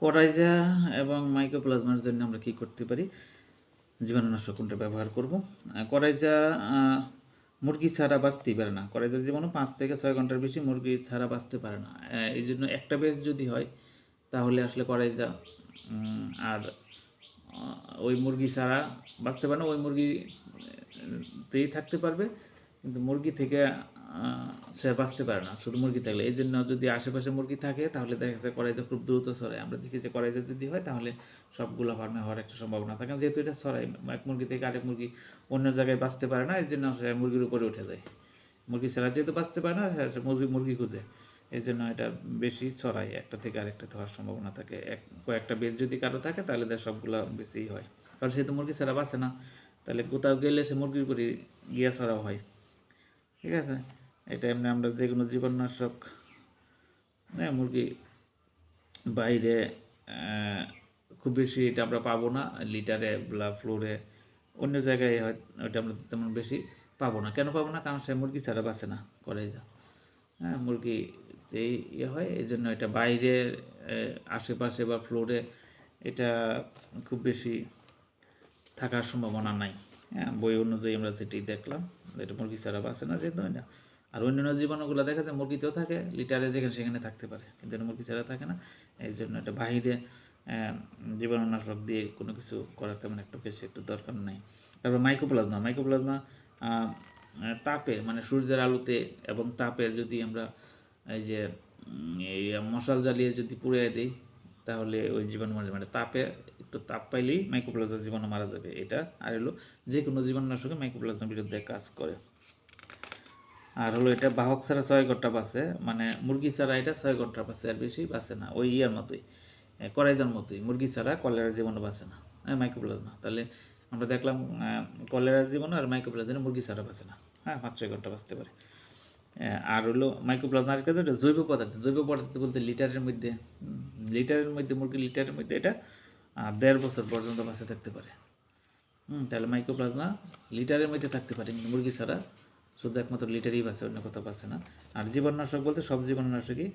Coryza এবং মাইক্রোপ্লাজমার জন্য আমরা কি করতে পারি? জীবাণুনাশক কোনটা ব্যবহার করব? করাইজা মুরগি ছাড়া বাঁচতেই পারে না। করাইজার জীবাণু পাঁচ থেকে ছয় ঘণ্টার বেশি মুরগি ছাড়া বাঁচতে পারে না। এই জন্য একটা বেশ যদি হয়, তাহলে আসলে করাইজা আর ওই মুরগি ছাড়া বাঁচতে পারে না। ওই মুরগিতেই থাকতে পারবে। কিন্তু মুরগি থেকে সে বাঁচতে পারে না, শুধু মুরগি থাকলে। এই জন্য যদি আশেপাশে মুরগি থাকে, তাহলে দেখা যাচ্ছে করাইজা খুব দ্রুত ছড়ায়। আমরা দেখি যে করাইজা যদি হয়, তাহলে সবগুলো ফার্মে হওয়ার একটা সম্ভাবনা থাকে। যেহেতু এটা ছড়ায়, এক মুরগি থেকে আরেক মুরগি অন্য জায়গায় বাঁচতে পারে না, এই জন্য সে মুরগির উপরে উঠে যায়। মুরগি ছাড়া যেহেতু বাঁচতে পারে না, সে- মুরগি মুরগি খুঁজে। এই জন্য এটা বেশি ছড়ায়, একটা থেকে আরেকটাতে হওয়ার সম্ভাবনা থাকে। এক, কয়েকটা বেজ যদি কারও থাকে, তাহলে তার সবগুলো বেশিই হয়। কারণ সেহেতু মুরগি ছাড়া বাঁচে না, তাহলে কোথাও গেলে সে মুরগির উপরে গিয়া ছড়াও হয়। ঠিক আছে? এটা এমনি আমরা যে কোনো জীবাণুনাশক হ্যাঁ মুরগি বাইরে খুব বেশি এটা আমরা পাবো না। লিটারে বা ফ্লোরে অন্য জায়গায় হয় ওইটা আমরা তেমন বেশি পাবো না। কেন পাবো না? কারণ সে মুরগি ছাড়া বাঁচে না করে যা। হ্যাঁ মুরগিতেই ইয়ে হয় এই জন্য এটা বাইরের আহ, আশেপাশে বা ফ্লোরে এটা খুব বেশি থাকার সম্ভাবনা নাই। হ্যাঁ বই অনুযায়ী আমরা যেটি দেখলাম। এটা মুরগি ছাড়া বাঁচে না, যেহেতু না। আর অন্যান্য জীবাণুগুলো দেখা যায় মুরগিতেও থাকে লিটারে যেখানে সেখানে থাকতে পারে, কিন্তু এটা মুরগি ছাড়া থাকে না। এই জন্য এটা বাহিরে জীবাণুনাশক দিয়ে কোনো কিছু করার তেমন একটা বেশি একটু দরকার নাই। তারপর মাইক্রোপ্লাজমা মাইক্রোপ্লাজমা তাপে মানে সূর্যের আলোতে এবং তাপে যদি আমরা এই যে মশাল জ্বালিয়ে যদি পুড়িয়ে দিই, তাহলে ওই জীবাণু মানে তাপে একটু তাপ পাইলেই মাইক্রোপ্লাজমা জীবাণু মারা যাবে। এটা আর হলো যে কোনো জীবাণুনাশকে মাইক্রোপ্লাজমার বিরুদ্ধে কাজ করে। আর হলো এটা বাহক ছাড়া ছয় ঘণ্টা বাঁচে মানে মুরগি ছাড়া এটা ছয় ঘণ্টা বাঁচে, আর বেশি বাঁচে না, ওই ইয়ার মতোই করাইজার মতোই। মুরগি ছাড়া কলেরার জীবাণু বাঁচে না হ্যাঁ মাইক্রোপ্লাজমা তাহলে আমরা দেখলাম কলেরার জীবাণু আর মাইক্রোপ্লাজমা মুরগি ছাড়া বাঁচে না। হ্যাঁ পাঁচ ছয় ঘণ্টা বাঁচতে পারে। আর হলো মাইক্রোপ্লাজমা আর কাছে জৈব পদার্থ জৈব পদার্থ বলতে লিটারের মধ্যে লিটারের মধ্যে মুরগি লিটারের মধ্যে এটা দেড় বছর পর্যন্ত বাসে থাকতে পারে। হুম, তাহলে মাইক্রোপ্লাজমা লিটারের মধ্যে থাকতে পারে, কিন্তু মুরগি ছাড়া শুধু একমাত্র লিটারই বাসে অন্য কোথাও বাঁচে না। আর জীবাণুনাশক বলতে সব জীবাণুনাশকই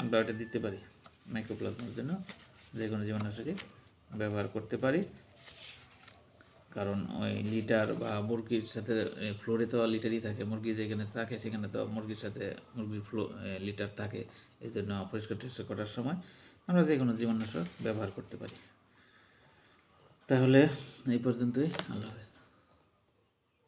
আমরা ওটা দিতে পারি মাইক্রোপ্লাজমার জন্য যে কোনো জীবাণুনাশকই ব্যবহার করতে পারি। কারণ ওই লিটার বা মুরগির সাথে ফ্লোরে তো লিটারই থাকে, মুরগি যেখানে থাকে সেখানে তো মুরগির সাথে মুরগির ফ্লো লিটার থাকে এই জন্য পরিষ্কার টরিষ্কার করার সময় আমরা যে কোনো জীবাণুনাশক ব্যবহার করতে পারি। তাহলে এই পর্যন্তই, আল্লাহ হাফেজ।